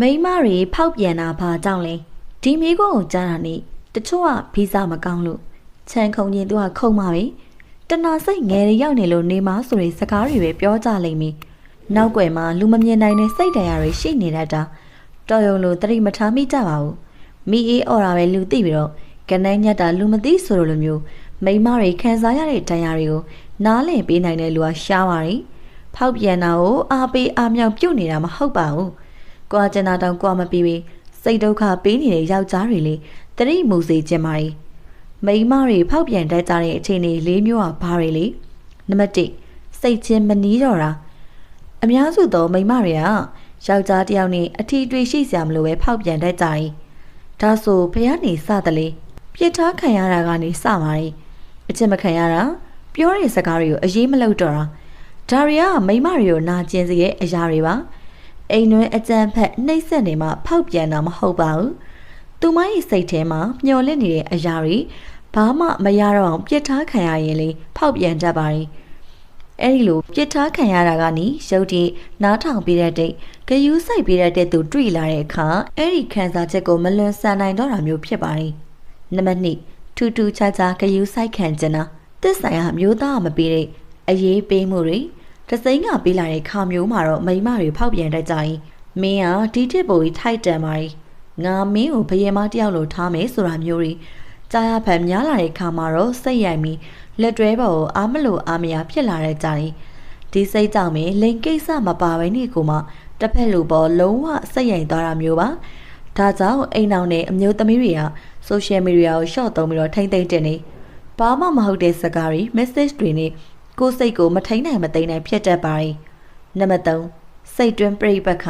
မိန်းမတွေဖောက်ပြန်တာဘာကြောင့်လဲဒီမိကိုကိုကြားတာနေတချို့ကဗီဇမကောင်းလို့ချန်ခုံချင်းသူကခုံပါပဲတနာစိတ်ငယ်ရရောက်နေလို့နေမဆိုတဲ့စကားတွေပဲပြောကြလိမ့်မယ်နောက်ွယ်မှာလူမမြင်နိုင်တဲ့စိတ်တရားတွေရှိနေတတ်တာတော်ရုံလို့တတိမထားမိကြပါဘူးမိအေးអော်တာပဲလူသိပြီးတော့ကနန်းညက်တာလူမသိဆိုလိုလိုမျိုးမိန်းမတွေခံစားရတဲ့တရားတွေကိုနားလည်ပေးနိုင်တဲ့လူကရှားပါတယ်ဖောက်ပြန်တာကိုအားပေးအားမြောက်ပြုတ်နေတာမဟုတ်ပါဘူး။ ကွာကျင်နာတောင်ကွာမပြီးပြီးစိတ်ဒုက္ခပေးနေတဲ့ယောက်ျားတွေလေတတိမူစေခြင်းမာရီမိန်းမတွေဖောက်ပြန်တတ်ကြတဲ့အခြေအနေလေးမျိုးကဘာတွေလဲ။နံပါတ်1စိတ်ချင်းမနီးတော့တာအများစုသောမိန်းမတွေကယောက်ျားတစ်ယောက်နဲ့အထီးတွေရှိစရာမလိုပဲဖောက်ပြန်တတ်ကြတယ်။ဒါဆိုဘုရားနေစသလေပြစ်ထားခံရတာကနေစပါရီအချက်မခံရတာပြောတဲ့စကားတွေကိုအရေးမလုပ်တော့တာဒါတွေကမိန်းမတွေကိုနာကျင်စေတဲ့အရာတွေပါ။ အိမ်တွင်အကြံဖက်နှိပ်စက်နေမှဖောက်ပြန်တာမဟုတ်ပါဘူး။သူမရဲ့စိတ်ထဲမှာမျော်လင့်နေတဲ့အရာတွေဘာမှမရတော့အောင်ပြစ်ထားခံရရင်လေဖောက်ပြန်တတ်ပါရင်အဲ့ဒီလိုပြစ်ထားခံရတာကနေရုပ်တည်နားထောင်ပေးတဲ့တိတ်ဂယူးဆိုင်ပေးတဲ့သူတွေ့လာတဲ့အခါအဲ့ဒီခံစားချက်ကိုမလွန်ဆန်နိုင်တော့တာမျိုးဖြစ်ပါတယ်။နံပါတ်2ထူးထူးခြားခြားဂယူးဆိုင်ခံကျင်တာသစ္စာရမျိုးသားမပေးတဲ့အရေးပေးမှုတွေ တစိမ့်ကပေးလာတဲ့ခါမျိုးမှာတော့မိန်းမတွေဖောက်ပြန်တတ်ကြရင်မင်းကဒီတစ်ပိုကြီးထိုက်တန်ပါ යි ငါမင်းကိုဘယင်မတယောက်လိုထားမယ်ဆိုတာမျိုးတွေကြားရဖန်များလာတဲ့ခါမှာတော့စိတ်ရိုက်ပြီးလက်တွဲပေါ်ကိုအားမလို့အားမရဖြစ်လာတဲ့ကြရင်ဒီစိတ်ကြောင့်ပဲလိန်ကိစ္စမပါဘဲနေကိုမှတစ်ဖက်လူပေါ်လုံးဝစိတ်ရိုက်သွားတာမျိုးပါဒါကြောင့်အိမ်အောင်နဲ့အမျိုးသမီးတွေကဆိုရှယ်မီဒီယာကိုရှော့သုံးပြီးတော့ထိမ့်သိမ့်တင်နေဘာမှမဟုတ်တဲ့စကားတွေ message တွေနဲ့ ကိုယ်စိတ်ကိုမထိန်နိုင်မသိနိုင်ဖြစ်တတ်ပါတယ်။နံပါတ်3စိတ်တွင်းပြိပက္ခ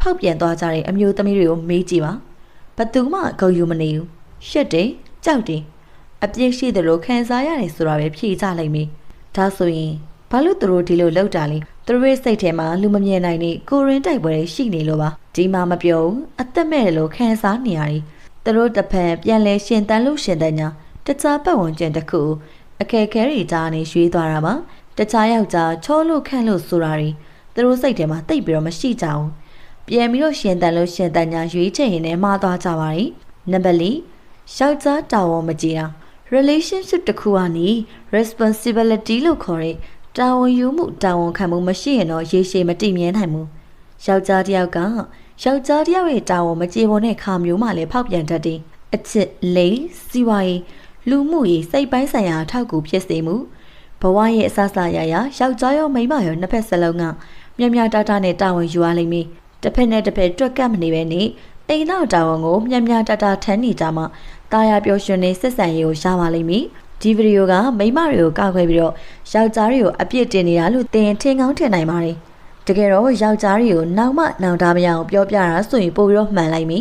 ဖောက်ပြန်သွားကြတဲ့အမျိုးသမီးတွေကိုမေးကြည့်ပါ။ဘသူမှဂုံယူမနေဘူး။ရှက်တယ်၊ကြောက်တယ်။အပြစ်ရှိတယ်လို့ခံစားရတယ်ဆိုတာပဲဖြေကြလိမ့်မယ်။ဒါဆိုရင်ဘာလို့သူတို့ဒီလိုလောက်တာလဲ။သူတို့ရဲ့စိတ်ထဲမှာလူမမြင်နိုင်တဲ့ကိုရင်းတိုက်ပွဲတွေရှိနေလို့ပါ။ဒီမှာမပြောဘူး။အသက်မဲ့တယ်လို့ခံစားနေရတယ်။သူတို့တစ်ဖက်ပြန်လဲရှင်တန်လို့ရှင်တဲ့ညာတခြားပတ်ဝန်းကျင်တစ်ခု အခက်အခဲတွေကြားနေရွှေ့သွားတာပါတခြားယောက်ျားချောလို့ခန့်လို့ဆိုတာတွေသူတို့စိတ်ထဲမှာတိတ်ပြီးတော့မရှိကြဘူးပြန်ပြီးတော့ရှင်တန်လို့ရှင်တန်ညာရွေးချယ်ရင်လည်းမှားသွားကြပါရီနံပါတ်၄ယောက်ျားတာဝန်မကြီးတာ relationship တစ်ခုကနေ responsibility လို့ခေါ်တဲ့တာဝန်ယူမှုတာဝန်ခံမှုမရှိရင်တော့ရေရှည်မတည်မြဲနိုင်ဘူးယောက်ျားတစ်ယောက်ကယောက်ျားတစ်ယောက်ရဲ့တာဝန်မကျေပေါ်တဲ့ခါမျိုးမှလည်းဖောက်ပြန်တတ်တယ်အချစ်လေးစီဝါရေး လူမှုရေးစိတ်ပိုင်းဆိုင်ရာအထောက်အကူဖြစ်စေမှုဘဝရဲ့အဆအဆရရယောက်ျားရောမိန်းမရောနှစ်ဖက်စလုံးကမြမြတာတာနဲ့တာဝန်ယူရလိမ့်မယ်တစ်ဖက်နဲ့တစ်ဖက်တွက်ကပ်မနေပဲနေအိမ်နောက်တာဝန်ကိုမြမြတာတာထမ်းနေကြမှာတာယာပျော်ရွှင်နေဆက်ဆံရေးကိုရပါလိမ့်မယ်ဒီဗီဒီယိုကမိန်းမတွေကိုကောက်ခွဲပြီးတော့ယောက်ျားတွေကိုအပြစ်တင်နေတာလို့သင်ထင်ကောင်းထင်နိုင်ပါတယ်တကယ်တော့ယောက်ျားတွေကိုနောက်မှနောင်တမရအောင်ပြောပြတာဆိုရင်ပို့ပြီးတော့မှန်လိုက်ပြီ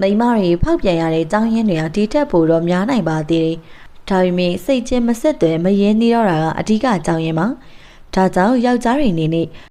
မိန်းမတွေဖောက်ပြန်ရတဲ့ကြောင်းရင်းတွေကဒီထက်ပိုတော့များနိုင်ပါသေးတယ်ဒါပေမဲ့စိတ်ချင်းမဆက်သွဲမရင်းနေတော့တာကအဓိကအကြောင်းရင်းပါဒါကြောင့်ယောက်ျားတွေအနေနဲ့